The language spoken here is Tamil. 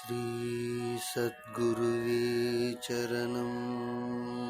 श्रीसद्गुरुवे चरणम्